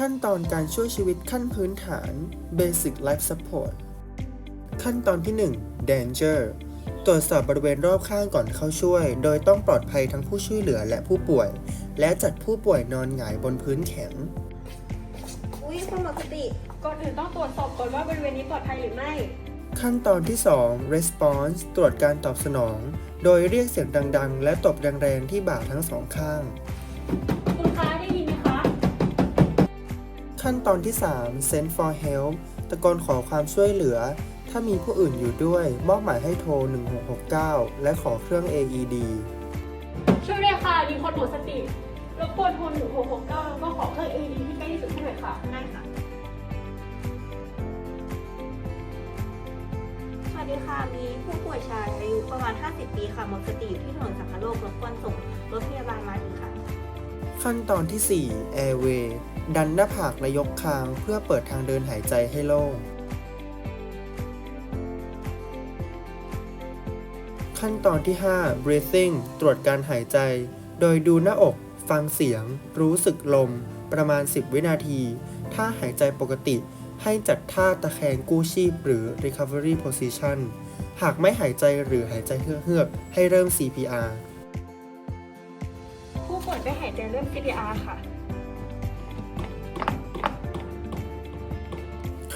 ขั้นตอนการช่วยชีวิตขั้นพื้นฐาน Basic Life Support ขั้นตอนที่ 1 Danger ตรวจสอบบริเวณรอบข้างก่อนเข้าช่วย โดยต้องปลอดภัยทั้งผู้ช่วยเหลือและผู้ป่วย และจัดผู้ป่วยนอนหงายบนพื้นแข็ง อุ้ยคุณหมดสติ ก่อนอื่นต้องตรวจสอบก่อนว่าบริเวณนี้ปลอดภัยหรือไม่ ขั้นตอนที่ 2 response ตรวจการตอบสนอง โดยเรียกเสียงดังๆ และตบแรงๆที่บ่าทั้งสองข้าง ขั้นตอนที่ 3 send for help ตะโกนขอความช่วยเหลือ ถ้ามีผู้อื่นอยู่ด้วย มอบหมายให้โทร 1669 และขอเครื่อง AED ช่วยด้วยค่ะ มีคนหมดสติ รบกวนโทร 1669 แล้วก็ขอเครื่อง AED ที่ใกล้ที่สุดให้หน่อยค่ะ ได้ค่ะ สวัสดีค่ะ มีผู้ป่วยชายอายุประมาณ 50 ปีค่ะ หมดสติอยู่ที่ถนนสังคโลก รบกวนส่งรถพยาบาลมาทีค่ะ ขั้นตอนที่ 4 airway ดันหน้าผากและยกคางเพื่อเปิดทางเดินหายใจให้โล่ง ขั้นตอนที่ 5 breathing ตรวจการหายใจ โดยดูหน้าอก ฟังเสียง รู้สึกลม ประมาณ 10 วินาที ถ้าหายใจปกติ ให้จัดท่าตะแคงกู้ชีพหรือ recovery position หากไม่หายใจหรือหายใจเฮือกๆให้เริ่ม CPR ผู้ป่วยได้หายใจเริ่ม CPR ค่ะ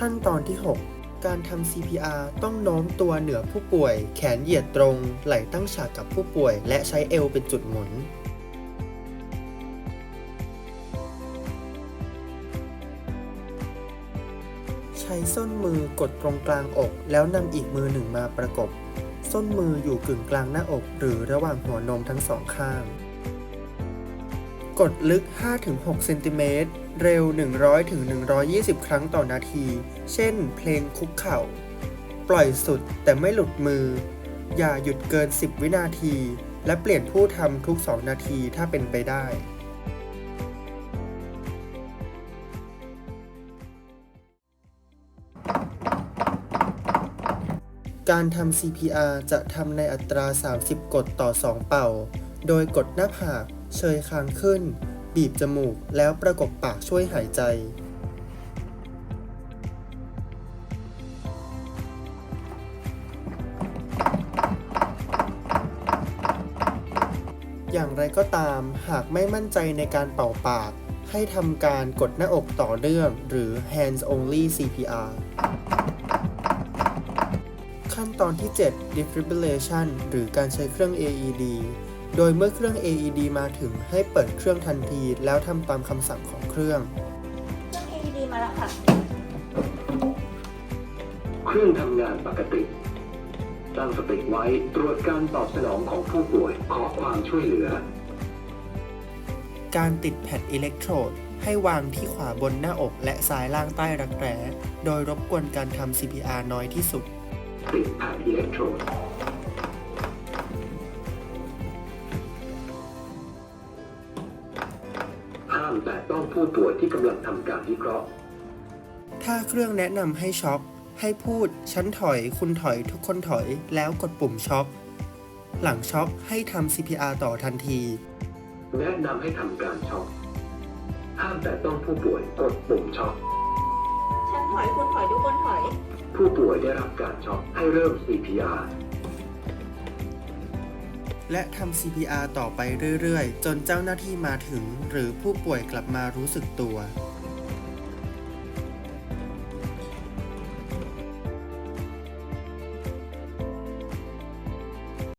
ขั้นตอนที่ 6 การทำ CPR ต้องโน้มตัวเหนือผู้ป่วย แขนเหยียดตรง ไหล่ตั้งฉากกับผู้ป่วย และใช้เอวเป็นจุดหมุนใช้ส้นมือกดตรงกลางอก แล้วนำอีกมือหนึ่งมาประกบ ส้นมืออยู่กึ่งกลางหน้าอก หรือระหว่างหัวนมทั้งสองข้าง กดลึก 5-6เซนติเมตร เร็ว 100-120 ครั้งต่อนาที เช่น เพลงคุกเข่า ปล่อยสุดแต่ไม่หลุดมือ อย่าหยุดเกิน 10 วินาที และเปลี่ยนผู้ทำทุก 2 นาทีถ้าเป็นไปได้การทำ CPR จะทำในอัตรา 30 กดต่อ 2 เป่า โดยกดหน้าผาก เชยคางขึ้น บีบจมูกแล้วประกบปากช่วยหายใจ อย่างไรก็ตามหากไม่มั่นใจในการเป่าปาก ให้ทำการกดหน้าอกต่อเนื่องหรือ hands only CPR ขั้นตอนที่ 7 defibrillation หรือการใช้เครื่อง AED โดยเมื่อเครื่อง AED มาถึงให้เปิดเครื่องทันที แล้วทำตามคำสั่งของเครื่อง เครื่อง AED มาแล้วค่ะ เครื่องทำงานปกติตั้งสติไว้ตรวจการตอบสนองของผู้ป่วยขอความช่วยเหลือ การติดแผ่นอิเล็กโทรดให้วางที่ขวาบนหน้าอกและซ้ายล่างใต้รักแร้ โดยรบกวนการทำ CPR น้อยที่สุด ติดแผ่นอิเล็กโทรด แต่ต้องผู้ป่วยที่กำลังทำการวิเคราะห์ ถ้าเครื่องแนะนำให้ช็อคให้พูด ฉันถอย คุณถอย ทุกคนถอย แล้วกดปุ่มช็อคหลังช็อคให้ทำ CPR ต่อทันที แนะนำให้ทำการช็อกห้ามแต่ต้องผู้ป่วยกดปุ่มช็อก ฉันถอย คุณถอย ทุกคนถอย ผู้ป่วยได้รับการช็อกให้เริ่ม CPR และทำ CPR ต่อไปเรื่อยๆ จนเจ้าหน้าที่มาถึง หรือผู้ป่วยกลับมารู้สึกตัว